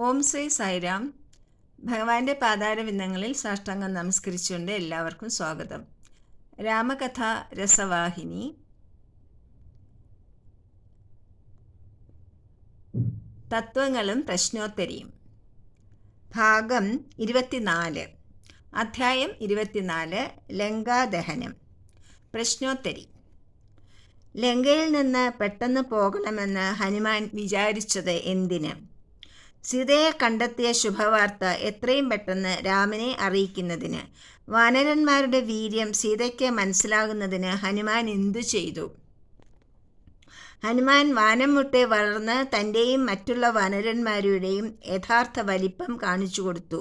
ഓം ശ്രീ സായിരാം. ഭഗവാന്റെ പാതാരവിന്ദങ്ങളിൽ സാഷ്ടാംഗം നമസ്കരിച്ചുകൊണ്ട് എല്ലാവർക്കും സ്വാഗതം. രാമകഥ രസവാഹിനി. തത്വങ്ങളും പ്രശ്നോത്തരിയും. ഭാഗം ഇരുപത്തിനാല്. അധ്യായം ഇരുപത്തിനാല്. ലങ്കാദഹനം. പ്രശ്നോത്തരി. ലങ്കയിൽ നിന്ന് പെട്ടെന്ന് പോകണമെന്ന് ഹനുമാൻ വിചാരിച്ചത് എന്തിന്? സീതയെ കണ്ടെത്തിയ ശുഭവാർത്ത എത്രയും പെട്ടെന്ന് രാമനെ അറിയിക്കുന്നതിന് വാനരന്മാരുടെ വീര്യം സീതയ്ക്ക് മനസ്സിലാകുന്നതിന് ഹനുമാൻ എന്തു ചെയ്തു? ഹനുമാൻ വാനം മുട്ടെ വളർന്ന് തന്റെയും മറ്റുള്ള വാനരന്മാരുടെയും യഥാർത്ഥ വലിപ്പം കാണിച്ചു കൊടുത്തു.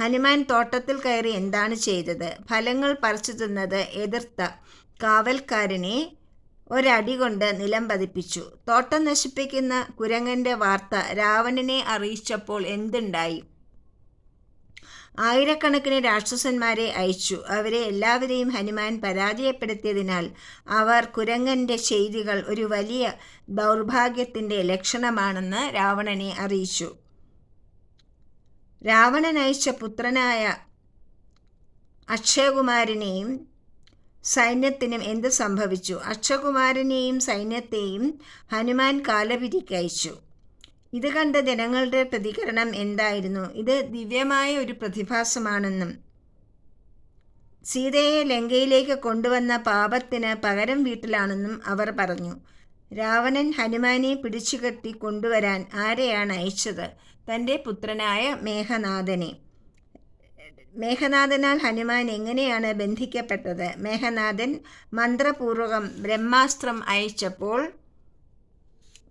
ഹനുമാൻ തോട്ടത്തിൽ കയറി എന്താണ് ചെയ്തത്? ഫലങ്ങൾ പറിച്ചു തിന്നത് എതിർത്ത കാവൽക്കാരനെ ഒരടി കൊണ്ട് നിലം പതിപ്പിച്ചു. തോട്ടം നശിപ്പിക്കുന്ന കുരങ്ങന്റെ വാർത്ത രാവണനെ അറിയിച്ചപ്പോൾ എന്തുണ്ടായി? ആയിരക്കണക്കിന് രാക്ഷസന്മാരെ അയച്ചു. അവരെ എല്ലാവരെയും ഹനുമാൻ പരാജയപ്പെടുത്തിയതിനാൽ അവർ കുരങ്ങന്റെ ചെയ്തികൾ ഒരു വലിയ ദൗർഭാഗ്യത്തിന്റെ ലക്ഷണമാണെന്ന് രാവണനെ അറിയിച്ചു. രാവണൻ അയച്ച പുത്രനായ അക്ഷയകുമാരനെയും സൈന്യത്തിനും എന്ത് സംഭവിച്ചു? അക്ഷകുമാരനെയും സൈന്യത്തെയും ഹനുമാൻ കാലപിരിക്കയച്ചു ഇത് കണ്ട ജനങ്ങളുടെ പ്രതികരണം എന്തായിരുന്നു? ഇത് ദിവ്യമായ ഒരു പ്രതിഭാസമാണെന്നും സീതയെ ലങ്കയിലേക്ക് കൊണ്ടുവന്ന പാപത്തിന് പകരം വീട്ടിലാണെന്നും അവർ പറഞ്ഞു. രാവണൻ ഹനുമാനെ പിടിച്ചുകെട്ടി കൊണ്ടുവരാൻ ആരെയാണ് അയച്ചത്? തന്റെ പുത്രനായ മേഘനാഥനെ. മേഘനാഥനാൽ ഹനുമാൻ എങ്ങനെയാണ് ബന്ധിക്കപ്പെട്ടത്? മേഘനാഥൻ മന്ത്രപൂർവകം ബ്രഹ്മാസ്ത്രം അയച്ചപ്പോൾ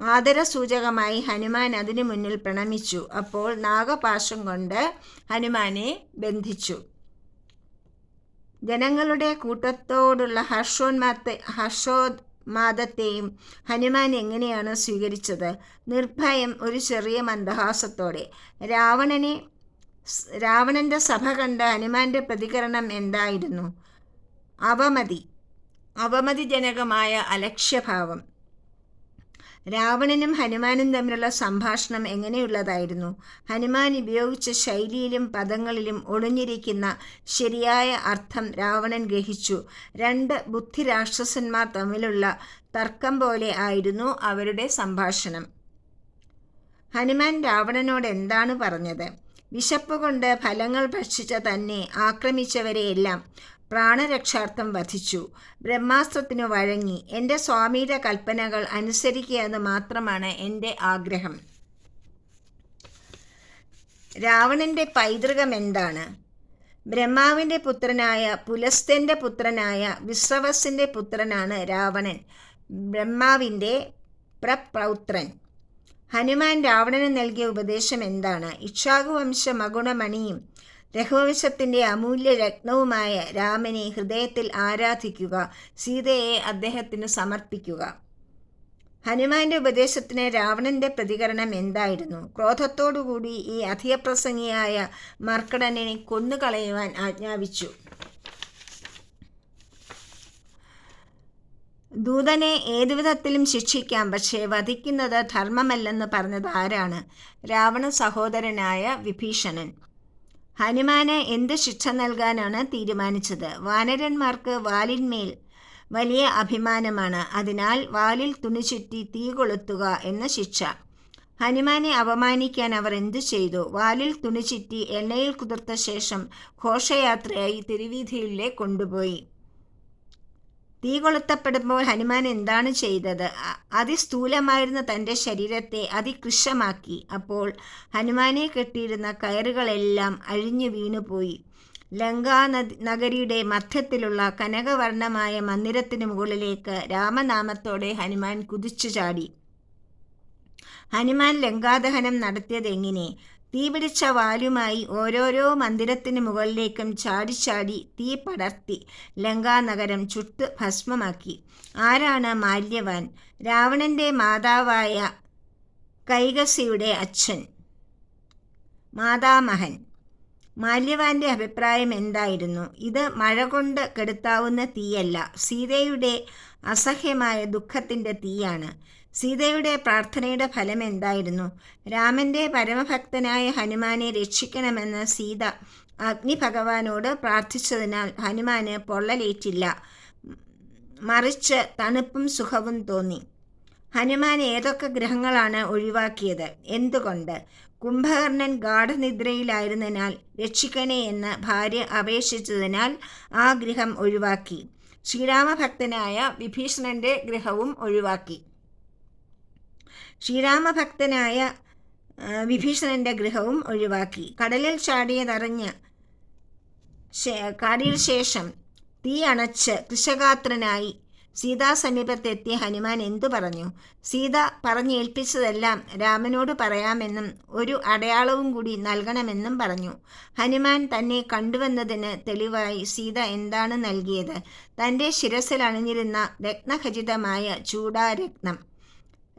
ആദരസൂചകമായി ഹനുമാൻ അതിനു മുന്നിൽ പ്രണമിച്ചു. അപ്പോൾ നാഗപാശം കൊണ്ട് ഹനുമാനെ ബന്ധിച്ചു. ജനങ്ങളുടെ കൂട്ടത്തോടുള്ള ഹർഷോന്മാത്തെ ഹർഷോന്മാദത്തെയും ഹനുമാൻ എങ്ങനെയാണ് സ്വീകരിച്ചത്? നിർഭയം ഒരു ചെറിയ മന്ദഹാസത്തോടെ രാവണനെ രാവണന്റെ സഭ കണ്ട ഹനുമാന്റെ പ്രതികരണം എന്തായിരുന്നു? അവമതി. അവമതിജനകമായ അലക്ഷ്യഭാവം. രാവണനും ഹനുമാനും തമ്മിലുള്ള സംഭാഷണം എങ്ങനെയുള്ളതായിരുന്നു? ഹനുമാൻ ഉപയോഗിച്ച ശൈലിയിലും പദങ്ങളിലും ഒളിഞ്ഞിരിക്കുന്ന ശരിയായ അർത്ഥം രാവണൻ ഗ്രഹിച്ചു. രണ്ട് ബുദ്ധി രാക്ഷസന്മാർ തമ്മിലുള്ള തർക്കം പോലെ ആയിരുന്നു അവരുടെ സംഭാഷണം. ഹനുമാൻ രാവണനോട് എന്താണ് പറഞ്ഞത്? വിശപ്പ് കൊണ്ട് ഫലങ്ങൾ ഭക്ഷിച്ച തന്നെ ആക്രമിച്ചവരെയെല്ലാം പ്രാണരക്ഷാർത്ഥം വധിച്ചു. ബ്രഹ്മാസ്ത്രത്തിനു വഴങ്ങി. എന്റെ സ്വാമിയുടെ കൽപ്പനകൾ അനുസരിക്കുക എന്ന് മാത്രമാണ് എന്റെ ആഗ്രഹം. രാവണന്റെ പൈതൃകം എന്താണ്? ബ്രഹ്മാവിന്റെ പുത്രനായ പുലസ്തന്റെ പുത്രനായ വിശ്രവസിന്റെ പുത്രനാണ് രാവണൻ. ബ്രഹ്മാവിന്റെ പ്രപൗത്രൻ. ഹനുമാൻ രാവണന് നൽകിയ ഉപദേശം എന്താണ്? ഇക്ഷാകുവംശ മകുണമണിയും രഘുവംശത്തിന്റെ അമൂല്യ രത്നവുമായ രാമനെ ഹൃദയത്തിൽ ആരാധിക്കുക സീതയെ അദ്ദേഹത്തിന് സമർപ്പിക്കുക. ഹനുമാന്റെ ഉപദേശത്തിന് രാവണന്റെ പ്രതികരണം എന്തായിരുന്നു? ക്രോധത്തോടുകൂടി ഈ അധികപ്രസംഗിയായ മർക്കടനെ കൊന്നുകളയുവാൻ ആജ്ഞാപിച്ചു. ദൂതനെ ഏതുവിധത്തിലും ശിക്ഷിക്കാം പക്ഷേ വധിക്കുന്നത് ധർമ്മമല്ലെന്ന് പറഞ്ഞത് ആരാണ്? രാവണ സഹോദരനായ വിഭീഷണൻ. ഹനുമാന് എന്ത് ശിക്ഷ നൽകാനാണ് തീരുമാനിച്ചത്? വാനരന്മാർക്ക് വാലിന്മേൽ വലിയ അഭിമാനമാണ്. അതിനാൽ വാലിൽ തുണി ചുറ്റി തീ കൊളുത്തുക എന്ന ശിക്ഷ. ഹനുമാനെ അപമാനിക്കാൻ അവർ എന്തു ചെയ്തു? വാലിൽ തുണി ചുറ്റി എണ്ണയിൽ കുതിർത്ത ശേഷം ഘോഷയാത്രയായി തിരുവീഥിയിലെ കൊണ്ടുപോയി. തീ കൊളുത്തപ്പെടുമ്പോൾ ഹനുമാൻ എന്താണ് ചെയ്തത്? അതിസ്ഥൂലമായിരുന്ന തന്റെ ശരീരത്തെ അതികൃശമാക്കി അപ്പോൾ ഹനുമാനെ കെട്ടിയിരുന്ന കയറുകളെല്ലാം അഴിഞ്ഞു വീണുപോയി. ലങ്കാ നഗരിയുടെ മധ്യത്തിലുള്ള കനകവർണമായ മന്ദിരത്തിന് മുകളിലേക്ക് രാമനാമത്തോടെ ഹനുമാൻ കുതിച്ചു ചാടി ഹനുമാൻ ലങ്കാദഹനം നടത്തിയത് എങ്ങനെ തീപിടിച്ച വാലുമായി ഓരോരോ മന്ദിരത്തിന് മുകളിലേക്കും ചാടിച്ചാടി തീ പടർത്തി ലങ്കാനഗരം ചുട്ട് ഭസ്മമാക്കി. ആരാണ് മാല്യവാൻ? രാവണന്റെ മാതാവായ കൈകസിയുടെ അച്ഛൻ. മാതാമഹൻ. മാല്യവാന്റെ അഭിപ്രായം എന്തായിരുന്നു? ഇത് മഴ കൊണ്ട് കെടുത്താവുന്ന തീയല്ല. സീതയുടെ അസഹ്യമായ ദുഃഖത്തിന്റെ തീയാണ്. സീതയുടെ പ്രാർത്ഥനയുടെ ഫലം എന്തായിരുന്നു? രാമന്റെ പരമഭക്തനായ ഹനുമാനെ രക്ഷിക്കണമെന്ന് സീത അഗ്നി ഭഗവാനോട് പ്രാർത്ഥിച്ചതിനാൽ ഹനുമാന് പൊള്ളലേറ്റില്ല. മറിച്ച് തണുപ്പും സുഖവും തോന്നി. ഹനുമാൻ ഏതൊക്കെ ഗ്രഹങ്ങളാണ് ഒഴിവാക്കിയത്? എന്തുകൊണ്ട്? കുംഭകർണൻ ഗാഠനിദ്രയിലായിരുന്നതിനാൽ രക്ഷിക്കണേ എന്ന് ഭാര്യ അപേക്ഷിച്ചതിനാൽ ആ ഗൃഹം ഒഴിവാക്കി. ശ്രീരാമഭക്തനായ വിഭീഷണന്റെ ഗൃഹവും ഒഴിവാക്കി. ശ്രീരാമഭക്തനായ വിഭീഷണന്റെ ഗൃഹവും ഒഴിവാക്കി. കടലിൽ ചാടിയതറിഞ്ഞ് കാടിയ ശേഷം തീ അണച്ച് കൃഷഗാത്രനായി സീതാസമീപത്തെത്തിയ ഹനുമാൻ എന്തു പറഞ്ഞു? സീത പറഞ്ഞേൽപ്പിച്ചതെല്ലാം രാമനോട് പറയാമെന്നും ഒരു അടയാളവും കൂടി നൽകണമെന്നും പറഞ്ഞു. ഹനുമാൻ തന്നെ കണ്ടുവന്നതിന് തെളിവായി സീത എന്താണ് നൽകിയത്? തന്റെ ശിരസിൽ അണിഞ്ഞിരുന്ന രത്നഖചിതമായ ചൂടാരത്നം.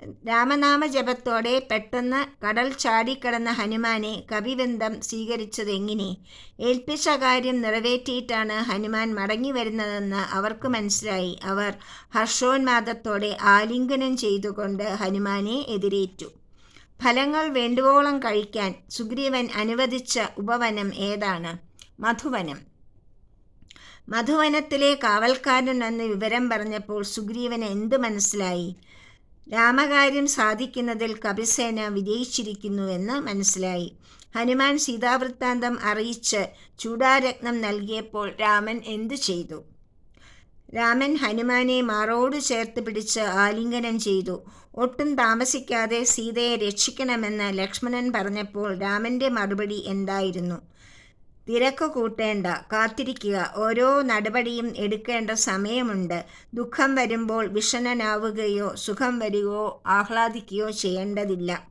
രാമനാമ ജപത്തോടെ പെട്ടെന്ന് കടൽ ചാടിക്കടന്ന ഹനുമാനെ കവിവൃന്ദം സ്വീകരിച്ചതെങ്ങനെ? ഏൽപ്പിച്ച കാര്യം നിറവേറ്റിയിട്ടാണ് ഹനുമാൻ മടങ്ങി വരുന്നതെന്ന് അവർക്ക് മനസ്സിലായി. അവർ ഹർഷോന്മാദത്തോടെ ആലിംഗനം ചെയ്തുകൊണ്ട് ഹനുമാനെ എതിരേറ്റു. ഫലങ്ങൾ വേണ്ടുവോളം കഴിക്കാൻ സുഗ്രീവൻ അനുവദിച്ച ഉപവനം ഏതാണ്? മധുവനം. മധുവനത്തിലെ കാവൽക്കാരൻ എന്ന് വിവരം പറഞ്ഞപ്പോൾ സുഗ്രീവന് എന്തു മനസ്സിലായി? രാമകാര്യം സാധിക്കുന്നതിൽ കപിസേന വിജയിച്ചിരിക്കുന്നുവെന്ന് മനസ്സിലായി. ഹനുമാൻ സീതാവൃത്താന്തം അറിയിച്ച് ചൂടാരത്നം നൽകിയപ്പോൾ രാമൻ എന്തു ചെയ്തു? രാമൻ ഹനുമാനെ മാറോട് ചേർത്ത് പിടിച്ച് ആലിംഗനം ചെയ്തു. ഒട്ടും താമസിക്കാതെ സീതയെ രക്ഷിക്കണമെന്ന് ലക്ഷ്മണൻ പറഞ്ഞപ്പോൾ രാമന്റെ മറുപടി എന്തായിരുന്നു? തിരക്ക് കൂട്ടേണ്ട കാത്തിരിക്കുക. ഓരോ നടപടിയും എടുക്കേണ്ട സമയമുണ്ട്. ദുഃഖം വരുമ്പോൾ വിഷണനാവുകയോ സുഖം വരികയോ ആഹ്ലാദിക്കുകയോ ചെയ്യേണ്ടതില്ല.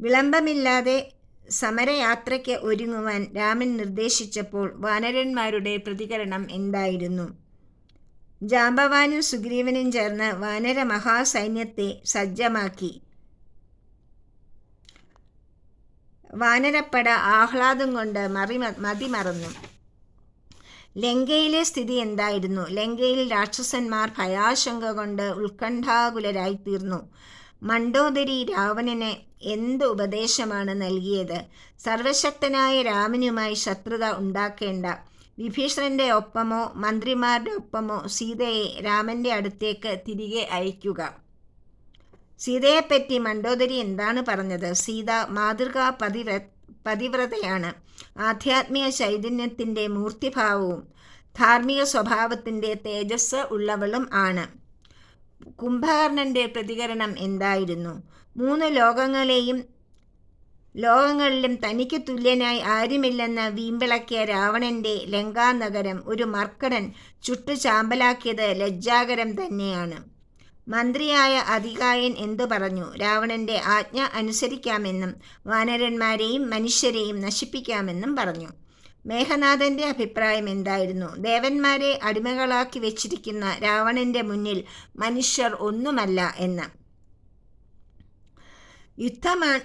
വിളംബമില്ലാതെ സമരയാത്രയ്ക്ക് ഒരുങ്ങുവാൻ രാമൻ നിർദ്ദേശിച്ചപ്പോൾ വാനരന്മാരുടെ പ്രതികരണം എന്തായിരുന്നു? ജാമ്പവാനും സുഗ്രീവനും ചേർന്ന് വാനര മഹാസൈന്യത്തെ സജ്ജമാക്കി. വാനരപ്പട ആഹ്ലാദം കൊണ്ട് മറി മതിമറന്നു ലങ്കയിലെ സ്ഥിതി എന്തായിരുന്നു? ലങ്കയിൽ രാക്ഷസന്മാർ ഭയാശങ്ക കൊണ്ട് ഉത്കണ്ഠാകുലരായി തീർന്നു മണ്ടോദരി രാവണന് എന്ത് ഉപദേശമാണ് നൽകിയത്? സർവശക്തനായ രാമനുമായി ശത്രുത ഉണ്ടാക്കേണ്ട. വിഭീഷണന്റെ ഒപ്പമോ മന്ത്രിമാരുടെ ഒപ്പമോ സീതയെ രാമന്റെ അടുത്തേക്ക് തിരികെ അയക്കുക സീതയെപ്പറ്റി മണ്ടോദരി എന്താണ് പറഞ്ഞത്? സീത മാതൃകാ പതിവ്ര പതിവ്രതയാണ്. ആധ്യാത്മിക ചൈതന്യത്തിന്റെ മൂർത്തിഭാവവും ധാർമ്മിക സ്വഭാവത്തിന്റെ തേജസ് ഉള്ളവളും ആണ്. കുംഭകർണന്റെ പ്രതികരണം എന്തായിരുന്നു? മൂന്ന് ലോകങ്ങളെയും ലോകങ്ങളിലും തനിക്ക് തുല്യനായി ആരുമില്ലെന്ന് വീമ്പിളക്കിയ രാവണന്റെ ലങ്കാനഗരം ഒരു മർക്കടൻ ചുട്ടു ചാമ്പലാക്കിയത് ലജ്ജാകരം തന്നെയാണ്. മന്ത്രിയായ അധികായൻ എന്തു പറഞ്ഞു? രാവണന്റെ ആജ്ഞ അനുസരിക്കാമെന്നും വാനരന്മാരെയും മനുഷ്യരെയും നശിപ്പിക്കാമെന്നും പറഞ്ഞു. മേഘനാഥന്റെ അഭിപ്രായം എന്തായിരുന്നു? ദേവന്മാരെ അടിമകളാക്കി വെച്ചിരിക്കുന്ന രാവണന്റെ മുന്നിൽ മനുഷ്യർ ഒന്നുമല്ല എന്ന്. യുദ്ധമാണ്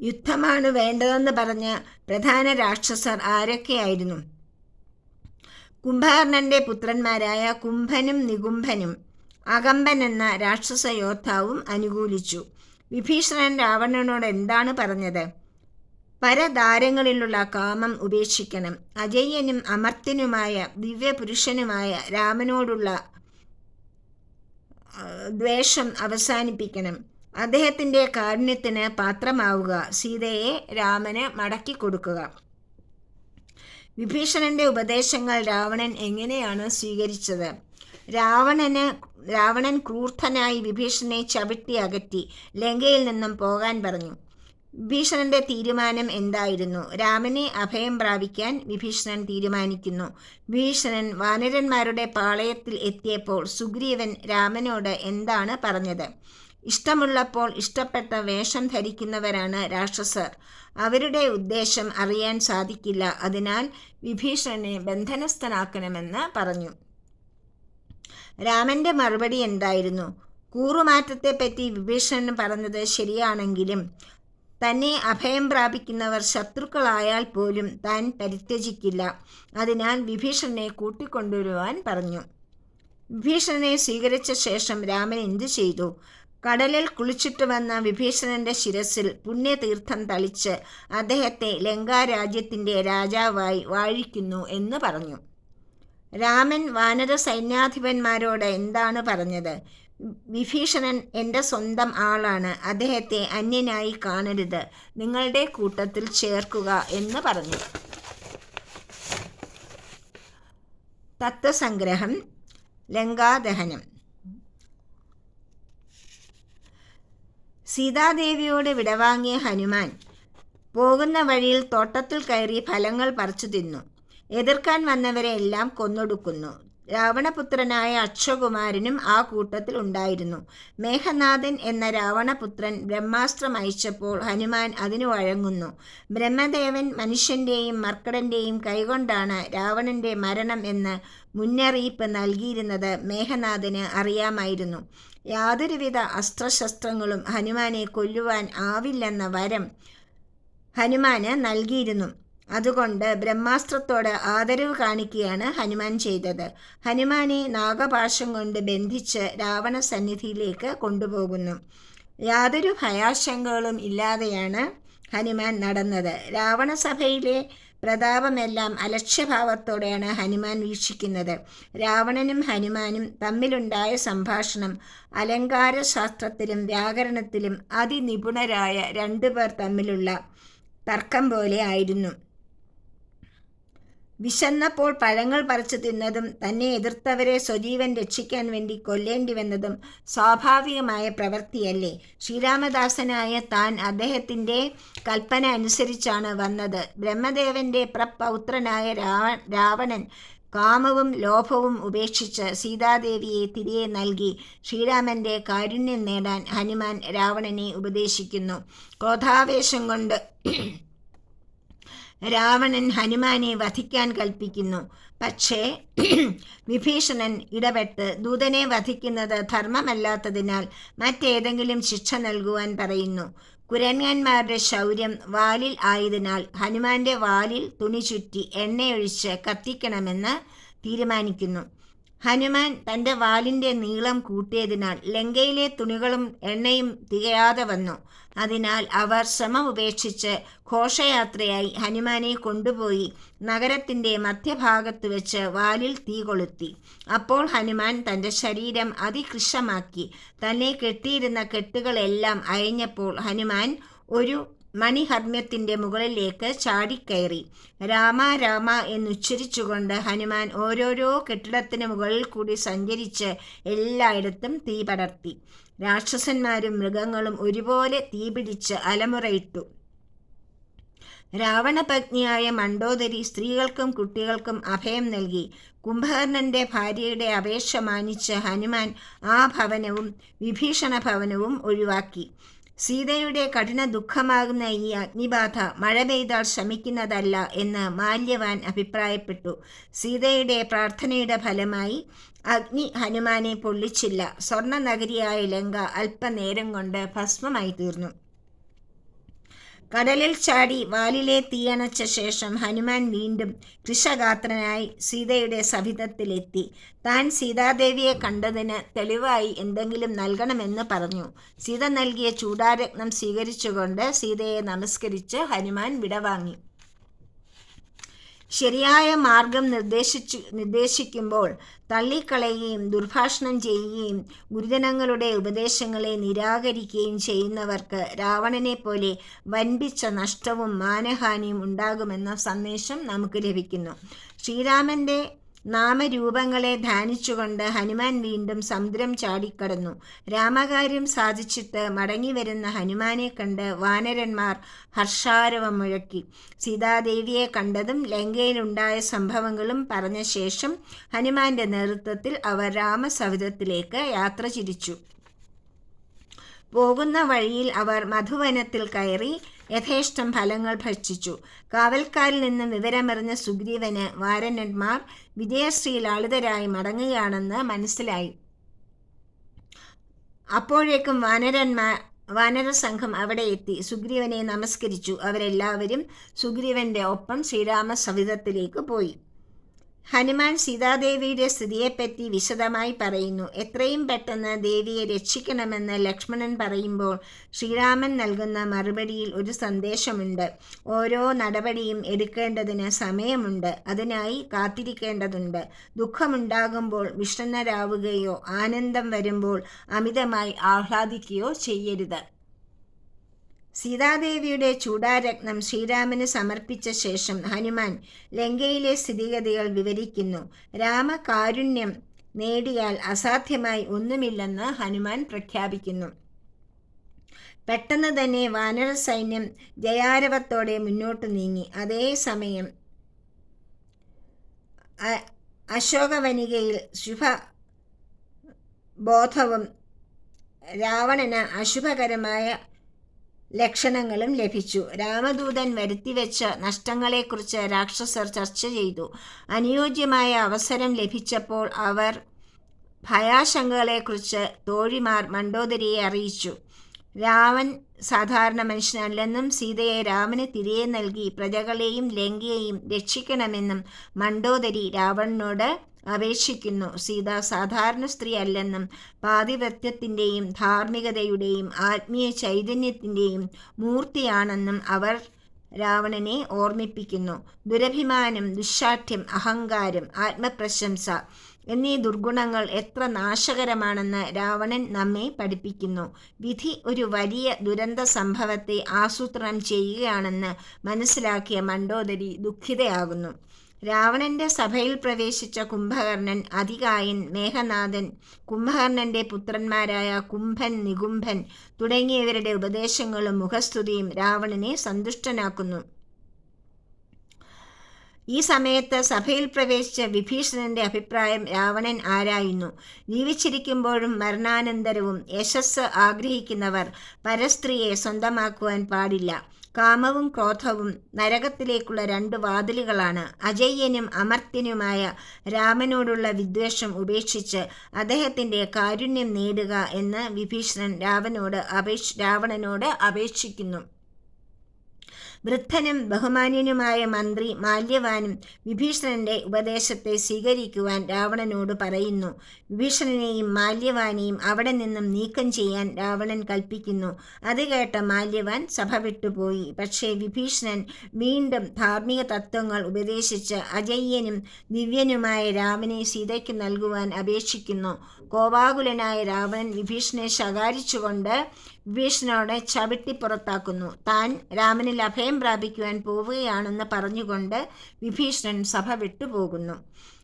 യുദ്ധമാണ് വേണ്ടതെന്ന് പറഞ്ഞ പ്രധാന രാക്ഷസർ ആരൊക്കെയായിരുന്നു? കുംഭകർണന്റെ പുത്രന്മാരായ കുംഭനും നികുംഭനും അകമ്പൻ എന്ന രാക്ഷസ യോദ്ധാവും അനുകൂലിച്ചു. വിഭീഷണൻ രാവണനോട് എന്താണ് പറഞ്ഞത്? പരദാരങ്ങളിലുള്ള കാമം ഉപേക്ഷിക്കണം. അജയ്യനും അമർത്യനുമായ ദിവ്യപുരുഷനുമായ രാമനോടുള്ള ദ്വേഷം അവസാനിപ്പിക്കണം. അദ്ദേഹത്തിന്റെ കാരുണ്യത്തിന് പാത്രമാവുക. സീതയെ രാമന് മടക്കി കൊടുക്കുക. വിഭീഷണന്റെ ഉപദേശങ്ങൾ രാവണൻ എങ്ങനെയാണ് സ്വീകരിച്ചത്? രാവണന് രാവണൻ ക്രൂർത്ഥനായി വിഭീഷണനെ ചവിട്ടി അകറ്റി ലങ്കയിൽ നിന്നും പോകാൻ പറഞ്ഞു. വിഭീഷണന്റെ തീരുമാനം എന്തായിരുന്നു? രാമനെ അഭയം പ്രാപിക്കാൻ വിഭീഷണൻ തീരുമാനിക്കുന്നു. ഭീഷണൻ വാനരന്മാരുടെ പാളയത്തിൽ എത്തിയപ്പോൾ സുഗ്രീവൻ രാമനോട് എന്താണ് പറഞ്ഞത്? ഇഷ്ടമുള്ളപ്പോൾ ഇഷ്ടപ്പെട്ട വേഷം ധരിക്കുന്നവരാണ് രാക്ഷസർ. അവരുടെ ഉദ്ദേശം അറിയാൻ സാധിക്കില്ല. അതിനാൽ വിഭീഷണനെ ബന്ധനസ്ഥനാക്കണമെന്ന് പറഞ്ഞു. രാമന്റെ മറുപടി എന്തായിരുന്നു? കൂറുമാറ്റത്തെപ്പറ്റി വിഭീഷണൻ പറഞ്ഞത് ശരിയാണെങ്കിലും തന്നെ അഭയം പ്രാപിക്കുന്നവർ ശത്രുക്കളായാൽ പോലും താൻ പരിത്യജിക്കില്ല. അതിനാൽ വിഭീഷണനെ കൂട്ടിക്കൊണ്ടുവരുവാൻ പറഞ്ഞു. വിഭീഷണനെ സ്വീകരിച്ച ശേഷം രാമൻ എന്തു ചെയ്തു? കടലിൽ കുളിച്ചിട്ട് വന്ന വിഭീഷണന്റെ ശിരസിൽ പുണ്യതീർത്ഥം തളിച്ച് അദ്ദേഹത്തെ ലങ്കാരാജ്യത്തിന്റെ രാജാവായി വാഴിക്കുന്നു എന്ന് പറഞ്ഞു. രാമൻ വാനര സൈന്യാധിപന്മാരോട് എന്താണ് പറഞ്ഞത്? വിഭീഷണൻ എന്റെ സ്വന്തം ആളാണ് അദ്ദേഹത്തെ അന്യനായി കാണരുത് നിങ്ങളുടെ കൂട്ടത്തിൽ ചേർക്കുക എന്ന് പറഞ്ഞു. തത്വസംഗ്രഹം ലങ്കാദഹനം. സീതാദേവിയോട് വിടവാങ്ങിയ ഹനുമാൻ പോകുന്ന വഴിയിൽ തോട്ടത്തിൽ കയറി ഫലങ്ങൾ പറിച്ചു തിന്നു. എതിർക്കാൻ വന്നവരെ എല്ലാം കൊന്നൊടുക്കുന്നു. രാവണപുത്രനായ അക്ഷകുമാരനും ആ കൂട്ടത്തിൽ ഉണ്ടായിരുന്നു. മേഘനാഥൻ എന്ന രാവണപുത്രൻ ബ്രഹ്മാസ്ത്രം അയച്ചപ്പോൾ ഹനുമാൻ അതിനു വഴങ്ങുന്നു. ബ്രഹ്മദേവൻ മനുഷ്യന്റെയും മർക്കടന്റെയും കൈകൊണ്ടാണ് രാവണന്റെ മരണം എന്ന് മുന്നറിയിപ്പ് നൽകിയിരുന്നത് മേഘനാഥന് അറിയാമായിരുന്നു. യാതൊരുവിധ അസ്ത്രശസ്ത്രങ്ങളും ഹനുമാനെ കൊല്ലുവാൻ ആവില്ലെന്ന വരം ഹനുമാന് നൽകിയിരുന്നു. അതുകൊണ്ട് ബ്രഹ്മാസ്ത്രത്തോട് ആദരവ് കാണിക്കുകയാണ് ഹനുമാൻ ചെയ്തത്. ഹനുമാനെ നാഗപാശം കൊണ്ട് ബന്ധിച്ച് രാവണ സന്നിധിയിലേക്ക് കൊണ്ടുപോകുന്നു. യാതൊരു ഭയാശങ്കകളും ഇല്ലാതെയാണ് ഹനുമാൻ നടന്നത്. രാവണസഭയിലെ പ്രതാപമെല്ലാം അലക്ഷ്യഭാവത്തോടെയാണ് ഹനുമാൻ വീക്ഷിക്കുന്നത്. രാവണനും ഹനുമാനും തമ്മിലുണ്ടായ സംഭാഷണം അലങ്കാര ശാസ്ത്രത്തിലും വ്യാകരണത്തിലും അതിനിപുണരായ രണ്ടുപേർ തമ്മിലുള്ള തർക്കം പോലെ ആയിരുന്നു. വിശന്നപ്പോൾ പഴങ്ങൾ പറിച്ചു തിന്നതും തന്നെ എതിർത്തവരെ സ്വജീവൻ രക്ഷിക്കാൻ വേണ്ടി കൊല്ലേണ്ടി വന്നതും സ്വാഭാവികമായ പ്രവൃത്തിയല്ലേ? ശ്രീരാമദാസനായ താൻ അദ്ദേഹത്തിന്റെ കൽപ്പന അനുസരിച്ചാണ് വന്നത്. ബ്രഹ്മദേവന്റെ പ്രപൗത്രനായ രാവണൻ കാമവും ലോഭവും ഉപേക്ഷിച്ച് സീതാദേവിയെ തിരികെ നൽകി ശ്രീരാമന്റെ കാരുണ്യം നേടാൻ ഹനുമാൻ രാവണനെ ഉപദേശിക്കുന്നു. ക്രോധാവേശം കൊണ്ട് രാവണൻ ഹനുമാനെ വധിക്കാൻ കൽപ്പിക്കുന്നു. പക്ഷേ വിഭീഷണൻ ഇടപെട്ട് ദൂതനെ വധിക്കുന്നത് ധർമ്മമല്ലാത്തതിനാൽ മറ്റേതെങ്കിലും ശിക്ഷ നൽകുവാൻ പറയുന്നു. കുരങ്ങന്മാരുടെ ശൗര്യം വാലിൽ ആയതിനാൽ ഹനുമാന്റെ വാലിൽ തുണി ചുറ്റി എണ്ണയൊഴിച്ച് കത്തിക്കണമെന്ന് തീരുമാനിക്കുന്നു. ഹനുമാൻ തന്റെ വാലിന്റെ നീളം കൂട്ടിയതിനാൽ ലങ്കയിലെ തുണികളും എണ്ണയും തികയാതെ വന്നു. അതിനാൽ അവർ ശ്രമം ഉപേക്ഷിച്ച് ഘോഷയാത്രയായി ഹനുമാനെ കൊണ്ടുപോയി നഗരത്തിന്റെ മധ്യഭാഗത്ത് വെച്ച് വാലിൽ തീ കൊളുത്തി. അപ്പോൾ ഹനുമാൻ തന്റെ ശരീരം അതികൃഷമാക്കി തന്നെ കെട്ടിയിരുന്ന കെട്ടുകളെല്ലാം അയഞ്ഞപ്പോൾ ഹനുമാൻ ഒരു മണിഹർമ്മ്യത്തിന്റെ മുകളിലേക്ക് ചാടിക്കയറി. രാമ രാമ എന്നുച്ചരിച്ചുകൊണ്ട് ഹനുമാൻ ഓരോരോ കെട്ടിടത്തിന് മുകളിൽ കൂടി സഞ്ചരിച്ച് എല്ലായിടത്തും തീ പടർത്തി. രാക്ഷസന്മാരും മൃഗങ്ങളും ഒരുപോലെ തീ പിടിച്ച് അലമുറയിട്ടു. രാവണപത്നിയായ മണ്ടോദരി സ്ത്രീകൾക്കും കുട്ടികൾക്കും അഭയം നൽകി. കുംഭകർണന്റെ ഭാര്യയുടെ അപേക്ഷ മാനിച്ച് ഹനുമാൻ ആ ഭവനവും വിഭീഷണ ഭവനവും ഒഴിവാക്കി. സീതയുടെ കഠിന ദുഃഖമാകുന്ന ഈ അഗ്നിബാധ മഴ പെയ്താൽ ശമിക്കുന്നതല്ല എന്ന് മാല്യവാൻ അഭിപ്രായപ്പെട്ടു. സീതയുടെ പ്രാർത്ഥനയുടെ ഫലമായി അഗ്നി ഹനുമാനെ പൊള്ളിച്ചില്ല. സ്വർണ നഗരിയായ ലങ്ക അല്പനേരം കൊണ്ട് ഭസ്മമായി തീർന്നു കടലിൽ ചാടി വാലിലെ തീയണച്ച ശേഷം ഹനുമാൻ വീണ്ടും കൃഷഗാത്രനായി സീതയുടെ സവിധത്തിലെത്തി. താൻ സീതാദേവിയെ കണ്ടതിന് തെളിവായി എന്തെങ്കിലും നൽകണമെന്ന് പറഞ്ഞു. സീത നൽകിയ ചൂടാരത്നം സ്വീകരിച്ചുകൊണ്ട് സീതയെ നമസ്കരിച്ച് ഹനുമാൻ വിടവാങ്ങി. ശരിയായ മാർഗം നിർദ്ദേശിച്ചു നിർദ്ദേശിക്കുമ്പോൾ തള്ളിക്കളയുകയും ദുർഭാഷണം ചെയ്യുകയും ഗുരുജനങ്ങളുടെ ഉപദേശങ്ങളെ നിരാകരിക്കുകയും ചെയ്യുന്നവർക്ക് രാവണനെ പോലെ വൻപിച്ച നഷ്ടവും മാനഹാനിയും ഉണ്ടാകുമെന്ന സന്ദേശം നമുക്ക് ലഭിക്കുന്നു. ശ്രീരാമന്റെ നാമരൂപങ്ങളെ ധ്യാനിച്ചുകൊണ്ട് ഹനുമാൻ വീണ്ടും സമുദ്രം ചാടിക്കടന്നു. രാമകാര്യം സാധിച്ചിട്ട് മടങ്ങി വരുന്ന ഹനുമാനെ കണ്ട് വാനരന്മാർ ഹർഷാരവം മുഴക്കി. സീതാദേവിയെ കണ്ടതും ലങ്കയിലുണ്ടായ സംഭവങ്ങളും പറഞ്ഞ ശേഷം ഹനുമാന്റെ നേതൃത്വത്തിൽ അവർ രാമസവിധത്തിലേക്ക് യാത്ര ചിരിച്ചു പോകുന്ന വഴിയിൽ അവർ മധുവനത്തിൽ കയറി യഥേഷ്ടം ഫലങ്ങൾ ഭക്ഷിച്ചു. കാവൽക്കാരിൽ നിന്ന് വിവരമറിഞ്ഞ സുഗ്രീവന് വാരനന്മാർ വിജയശ്രീ ലാളിതരായി മടങ്ങുകയാണെന്ന് മനസ്സിലായി. അപ്പോഴേക്കും വാനരന്മാർ വാനര സംഘം അവിടെ എത്തി. സുഗ്രീവനെ നമസ്കരിച്ചു. അവരെല്ലാവരും സുഗ്രീവന്റെ ഒപ്പം ശ്രീരാമ സവിധത്തിലേക്ക് പോയി. ഹനുമാൻ സീതാദേവിയുടെ സ്ഥിതിയെപ്പറ്റി വിശദമായി പറയുന്നു. എത്രയും പെട്ടെന്ന് ദേവിയെ രക്ഷിക്കണമെന്ന് ലക്ഷ്മണൻ പറയുമ്പോൾ ശ്രീരാമൻ നൽകുന്ന മറുപടിയിൽ ഒരു സന്ദേശമുണ്ട്. ഓരോ നടപടിയും എടുക്കേണ്ടതിന് സമയമുണ്ട്. അതിനായി കാത്തിരിക്കേണ്ടതുണ്ട്. ദുഃഖമുണ്ടാകുമ്പോൾ വിഷണ്ണരാവുകയോ ആനന്ദം വരുമ്പോൾ അമിതമായി ആഹ്ലാദിക്കുകയോ ചെയ്യരുത്. സീതാദേവിയുടെ ചൂടാരത്നം ശ്രീരാമന് സമർപ്പിച്ച ശേഷം ഹനുമാൻ ലങ്കയിലെ സ്ഥിതിഗതികൾ വിവരിക്കുന്നു. രാമകാരുണ്യം നേടിയാൽ അസാധ്യമായി ഒന്നുമില്ലെന്ന് ഹനുമാൻ പ്രഖ്യാപിക്കുന്നു. പെട്ടെന്ന് തന്നെ വാനര സൈന്യം ജയാരവത്തോടെ മുന്നോട്ട് നീങ്ങി. അതേസമയം അശോകവനികയിൽ ശുഭ ബോധവും രാവണന് അശുഭകരമായ ലക്ഷണങ്ങളും ലഭിച്ചു. രാമദൂതൻ വരുത്തിവെച്ച നഷ്ടങ്ങളെക്കുറിച്ച് രാക്ഷസർ ചർച്ച ചെയ്തു. അനുയോജ്യമായ അവസരം ലഭിച്ചപ്പോൾ അവർ ഭയാശങ്കകളെക്കുറിച്ച് തോഴിമാർ മണ്ടോദരിയെ അറിയിച്ചു. രാവൻ സാധാരണ മനുഷ്യനല്ലെന്നും സീതയെ രാമന് തിരികെ നൽകി പ്രജകളെയും ലങ്കയെയും രക്ഷിക്കണമെന്നും മണ്ടോദരി രാവണനോട് അപേക്ഷിക്കുന്നു. സീത സാധാരണ സ്ത്രീ അല്ലെന്നും പാതിവത്യത്തിന്റെയും ധാർമ്മികതയുടെയും ആത്മീയ ചൈതന്യത്തിന്റെയും മൂർത്തിയാണെന്നും അവർ രാവണനെ ഓർമ്മിപ്പിക്കുന്നു. ദുരഭിമാനം ദുശാഠ്യം അഹങ്കാരം ആത്മപ്രശംസ എന്നീ ദുർഗുണങ്ങൾ എത്ര നാശകരമാണെന്ന് രാവണൻ നമ്മെ പഠിപ്പിക്കുന്നു. വിധി ഒരു വലിയ ദുരന്ത സംഭവത്തെ ആസൂത്രണം ചെയ്യുകയാണെന്ന് മനസ്സിലാക്കിയ മണ്ടോദരി ദുഃഖിതയാകുന്നു. രാവണന്റെ സഭയിൽ പ്രവേശിച്ച കുംഭകർണൻ അധികായൻ മേഘനാഥൻ കുംഭകർണന്റെ പുത്രന്മാരായ കുംഭൻ നികുംഭൻ തുടങ്ങിയവരുടെ ഉപദേശങ്ങളും മുഖസ്തുതിയും രാവണനെ സന്തുഷ്ടനാക്കുന്നു. ഈ സമയത്ത് സഭയിൽ പ്രവേശിച്ച വിഭീഷണന്റെ അഭിപ്രായം രാവണൻ ആരായുന്നു? ജീവിച്ചിരിക്കുമ്പോഴും മരണാനന്തരവും യശസ് ആഗ്രഹിക്കുന്നവർ പരസ്ത്രീയെ സ്വന്തമാക്കുവാൻ പാടില്ല. കാമവും ക്രോധവും നരകത്തിലേക്കുള്ള രണ്ട് വാതിലുകളാണ്. അജയ്യനും അമർത്യനുമായ രാമനോടുള്ള വിദ്വേഷം ഉപേക്ഷിച്ച് അദ്ദേഹത്തിന്റെ കാരുണ്യം നേടുക എന്ന് വിഭീഷണൻ രാവനോട് അപേക്ഷ രാവണനോട് അപേക്ഷിക്കുന്നു. വൃദ്ധനും ബഹുമാന്യനുമായ മന്ത്രി മാല്യവാനും വിഭീഷണന്റെ ഉപദേശത്തെ സ്വീകരിക്കുവാൻ രാവണനോട് പറയുന്നു. വിഭീഷണനെയും മാല്യവാനെയും അവിടെ നിന്നും നീക്കം ചെയ്യാൻ രാവണൻ കൽപ്പിക്കുന്നു. അത് കേട്ട മാല്യവാൻ സഭ വിട്ടുപോയി. പക്ഷേ വിഭീഷണൻ വീണ്ടും ധാർമ്മിക തത്വങ്ങൾ ഉപദേശിച്ച് അജയ്യനും ദിവ്യനുമായ രാമനെ സീതയ്ക്ക് നൽകുവാൻ അപേക്ഷിക്കുന്നു. കോപാകുലനായ രാവണൻ വിഭീഷണനെ ശകാരിച്ചുകൊണ്ട് വിഭീഷണോടെ ചവിട്ടി പുറത്താക്കുന്നു. താൻ രാമനിൽ അഭയം പ്രാപിക്കുവാൻ പോവുകയാണെന്ന് പറഞ്ഞുകൊണ്ട് വിഭീഷണൻ സഭ വിട്ടുപോകുന്നു.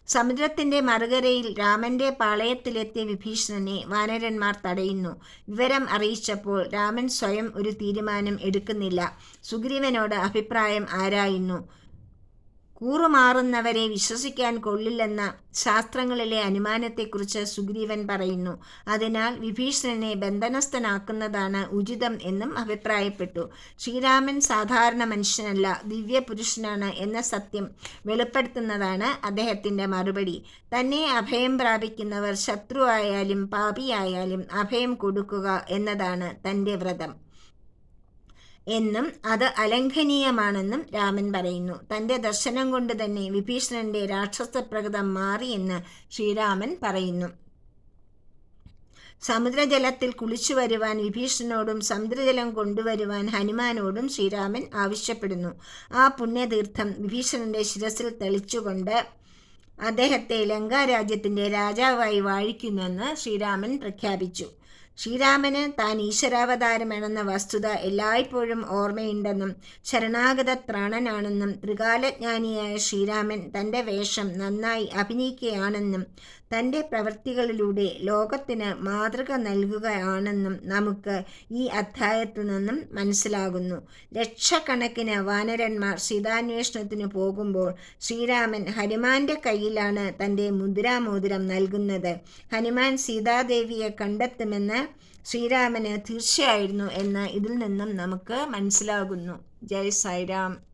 സമുദ്രത്തിന്റെ മറുകരയിൽ രാമന്റെ പാളയത്തിലെത്തിയ വിഭീഷണനെ വാനരന്മാർ തടയുന്നു. വിവരം അറിയിച്ചപ്പോൾ രാമൻ സ്വയം ഒരു തീരുമാനം എടുക്കുന്നില്ല. സുഗ്രീവനോട് അഭിപ്രായം ആരായുന്നു? കൂറുമാറുന്നവരെ വിശ്വസിക്കാൻ കൊള്ളില്ലെന്ന ശാസ്ത്രങ്ങളിലെ അനുമാനത്തെക്കുറിച്ച് സുഗ്രീവൻ പറയുന്നു. അതിനാൽ വിഭീഷണനെ ബന്ധനസ്ഥനാക്കുന്നതാണ് ഉചിതം എന്നും അഭിപ്രായപ്പെട്ടു. ശ്രീരാമൻ സാധാരണ മനുഷ്യനല്ല ദിവ്യപുരുഷനാണ് എന്ന സത്യം വെളിപ്പെടുത്തുന്നതാണ് അദ്ദേഹത്തിന്റെ മറുപടി. തന്നെ അഭയം പ്രാപിക്കുന്നവർ ശത്രുവായാലും പാപിയായാലും അഭയം കൊടുക്കുക എന്നതാണ് തന്റെ വ്രതം. എന്നും അത് അലംഘനീയമാണെന്നും രാമൻ പറയുന്നു. തന്റെ ദർശനം കൊണ്ട് തന്നെ വിഭീഷണന്റെ രാക്ഷസപ്രകൃതം മാറിയെന്ന് ശ്രീരാമൻ പറയുന്നു. സമുദ്രജലത്തിൽ കുളിച്ചു വരുവാൻ വിഭീഷണനോടും സമുദ്രജലം കൊണ്ടുവരുവാൻ ഹനുമാനോടും ശ്രീരാമൻ ആവശ്യപ്പെടുന്നു. ആ പുണ്യതീർത്ഥം വിഭീഷണന്റെ ശിരസിൽ തെളിച്ചുകൊണ്ട് അദ്ദേഹത്തെ ലങ്കാരാജ്യത്തിന്റെ രാജാവായി വാഴിക്കുന്നുവെന്ന് ശ്രീരാമൻ പ്രഖ്യാപിച്ചു. ശ്രീരാമന് താൻ ഈശ്വരാവതാരമാണെന്ന വസ്തുത എല്ലായ്പ്പോഴും ഓർമ്മയുണ്ടെന്നും ശരണാഗത ത്രാണനാണെന്നും ത്രികാലജ്ഞാനിയായ ശ്രീരാമൻ തന്റെ വേഷം നന്നായി അഭിനയിക്കുകയാണെന്നും തന്റെ പ്രവൃത്തികളിലൂടെ ലോകത്തിന് മാതൃക നൽകുകയാണെന്നും നമുക്ക് ഈ അധ്യായത്തിൽ നിന്നും മനസ്സിലാകുന്നു. ലക്ഷക്കണക്കിന് വാനരന്മാർ സീതാന്വേഷണത്തിന് പോകുമ്പോൾ ശ്രീരാമൻ ഹനുമാന്റെ കയ്യിലാണ് തന്റെ മുദ്രാമോതിരം നൽകുന്നത്. ഹനുമാൻ സീതാദേവിയെ കണ്ടെത്തുമെന്ന് ശ്രീരാമന് തീർച്ചയായിരുന്നു എന്ന് ഇതിൽ നിന്നും നമുക്ക് മനസ്സിലാകുന്നു. ജയ് സായിരാം.